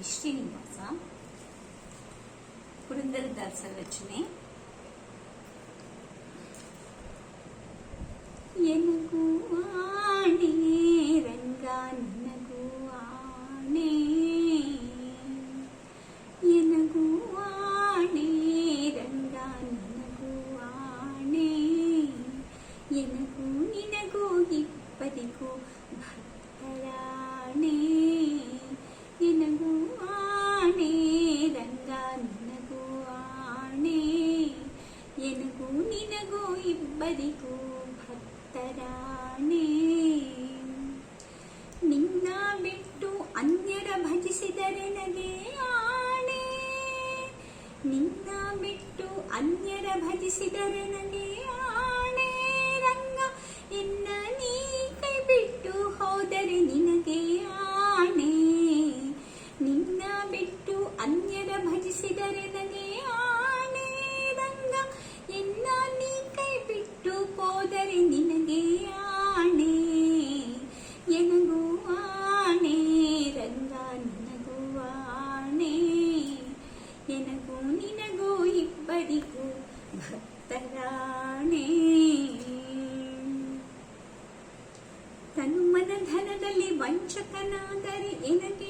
ಕವಿ ಶ್ರೀನಿವಾಸ ಪುರಂದರದಾಸರ ರಚನೆ ಎನಗೂ ಆಣೆ ರಂಗ ನಿನಗೂ ಆಣೆ ಎನಗೂ ಆಣೆ ರಂಗ ನಿನಗೂ ಆಣೆ ಎನಗೂ ನಿನಗೂ ಇಬ್ಬರಿಗೂ ಇಬ್ಬರಿಗೂ ಭಕ್ತರಾಣೆ ನಿನ್ನ ಬಿಟ್ಟು ಅನ್ಯರ ಭಜಿಸಿದರೆ ನಗೆ ಆಣೆ. ನಿನ್ನ ಬಿಟ್ಟು ಅನ್ಯರ ಭಜಿಸಿದರೆ ನಗೆ ಆಣೆ. ರಂಗ ಎನ್ನ ನೀ ಧನದಲ್ಲಿ ವಂಚಕನಾದರೆ ಎನಗೆ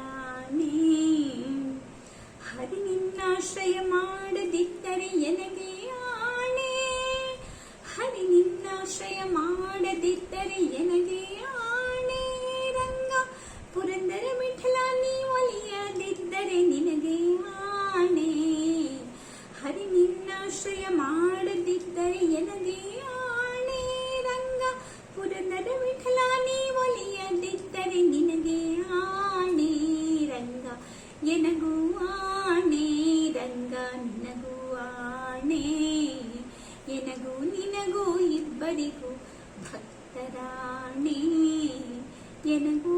ಭಕ್ತರಾಣೆ ಹರಿ ನಿನ್ನಾಶ್ರಯ ಮಾಡದಿದ್ದರೆ ಎನಗೆ ಆಣೆ? ಹರಿ ನಿನ್ನಾಶ್ರಯ ಮಾಡದಿದ್ದರೆ ಎನಗೆ ಆಣೆ ಎನಗೂ ನಿನಗೂ ಇಬ್ಬರಿಗೂ ಭಕ್ತರಾಣೆ ಎನಗೂ